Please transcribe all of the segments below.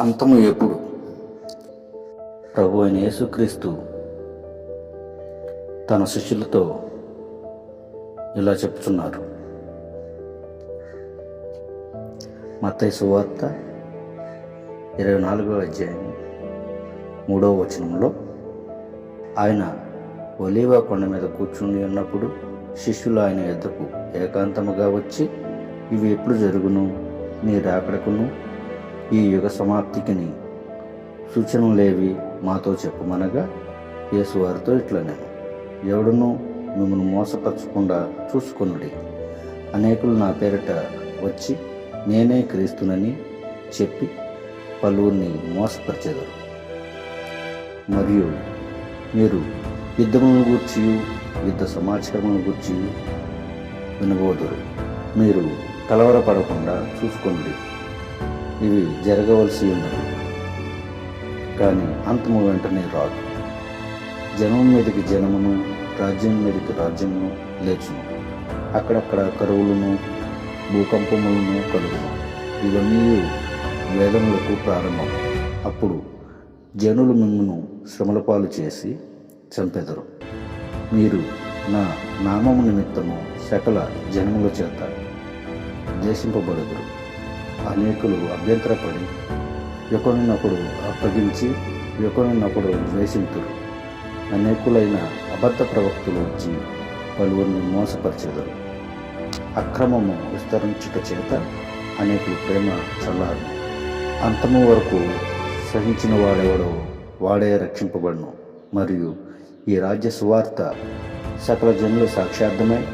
అంతము ఎప్పుడు? ప్రభు అయిన యేసుక్రీస్తు తన శిష్యులతో ఇలా చెప్తున్నారు. మత్తయి సువార్త ఇరవై నాలుగవ అధ్యాయం మూడవ వచనంలో ఆయన ఒలీవా కొండ మీద కూర్చుని ఉన్నప్పుడు శిష్యులు ఆయన ఎద్దకు ఏకాంతముగా వచ్చి ఇవి ఎప్పుడు జరుగును? నీ రాకడకును? ఈ యుగ సమాప్తికిని సూచనలేవి మాతో చెప్పమనగా యేసువారితో ఇట్లనే ఎవడును మిమ్మల్ని మోసపరచకుండా చూసుకొనుడి. అనేకులు నా పేరిట వచ్చి నేనే క్రీస్తునని చెప్పి పలువురిని మోసపరిచెదరు. మరియు మీరు యుద్ధములను గూర్చి యుద్ధ సమాచారమును గూర్చి వినబోదురు. మీరు కలవరపడకుండా చూసుకోండి ఇవి జరగవలసి ఉన్నది. కానీ అంతము వెంటనే రాదు. జనం మీదకి జనమును రాజ్యం మీదకి రాజ్యమును లేచును. అక్కడక్కడ కరువులను భూకంపములను కలుగును. ఇవన్నీ వేదములకు ప్రారంభం. అప్పుడు జనులు మిమ్మను శ్రమలపాలు చేసి చంపెదరు. మీరు నా నామము నిమిత్తము సకల జనముల చేత దేశింపబడదురు అనేకులు అభ్యంతరపడి ఎక్కడున్నప్పుడు అప్పగించి ఎక్కడున్నప్పుడు ద్వేషింతురు. అనేకులైన అబద్ధ ప్రవక్తులు వచ్చి పలువురిని మోసపరిచేదారు. అక్రమము విస్తరించుట చేత అనేకులు ప్రేమ చల్లారు. అంతము వరకు సహించిన వాడెవడో వాడే రక్షింపబడును. మరియు ఈ రాజ్య సువార్త సకల జనులు సాక్షార్థమై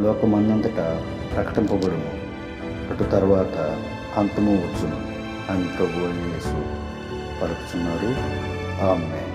లోకమందంతటా ప్రకటింపబడును. అటు తర్వాత అంతము వచ్చును. అని ప్రభు అని యేసు పలుకుతున్నారు ఆమె